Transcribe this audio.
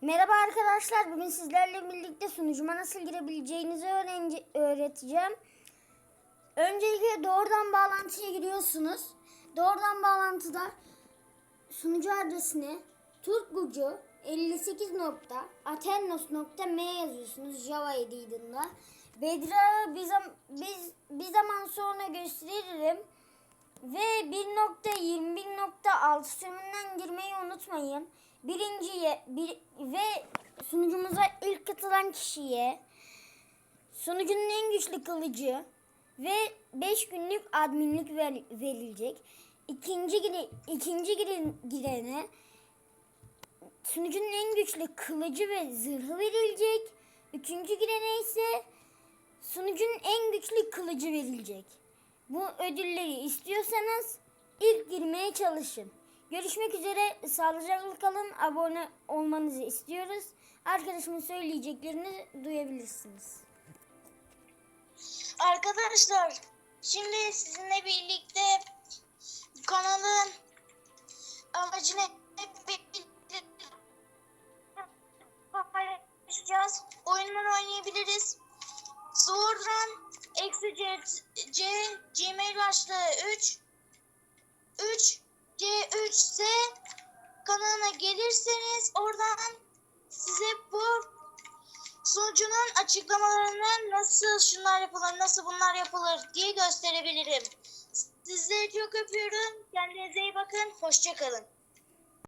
Merhaba arkadaşlar. Bugün sizlerle birlikte sunucuma nasıl girebileceğinizi öğreteceğim. Öncelikle doğrudan bağlantıya giriyorsunuz. Doğrudan bağlantıda sunucu adresini turkgucu 58.aternos.m yazıyorsunuz Java edition'da. Bedra'yı bir, zam- biz, bir zaman sonra gösteririm. Ve 1.21.6 sürümünden girmeyi unutmayın. Birinciye bir, ve sunucumuza ilk katılan kişiye sunucunun en güçlü kılıcı ve 5 günlük adminlik ver- verilecek. İkinci, gire, ikinci gire- girene sunucunun en güçlü kılıcı ve zırhı verilecek. Üçüncü girene ise sunucunun en güçlü kılıcı verilecek. Bu ödülleri istiyorsanız ilk girmeye çalışın. Görüşmek üzere. Sağlıcakla kalın. Abone olmanızı istiyoruz. Arkadaşımın söyleyeceklerini duyabilirsiniz. Arkadaşlar şimdi sizinle birlikte kanalın amacını hep paylaşacağız. Oyunlar oynayabiliriz. Doğrudan eksi C, C Gmail başlığı 3 3 C3 ise kanalına gelirseniz oradan size bu sunucunun açıklamalarını nasıl şunlar yapılır, nasıl bunlar yapılır diye gösterebilirim. Sizleri çok öpüyorum. Kendinize iyi bakın. Hoşçakalın.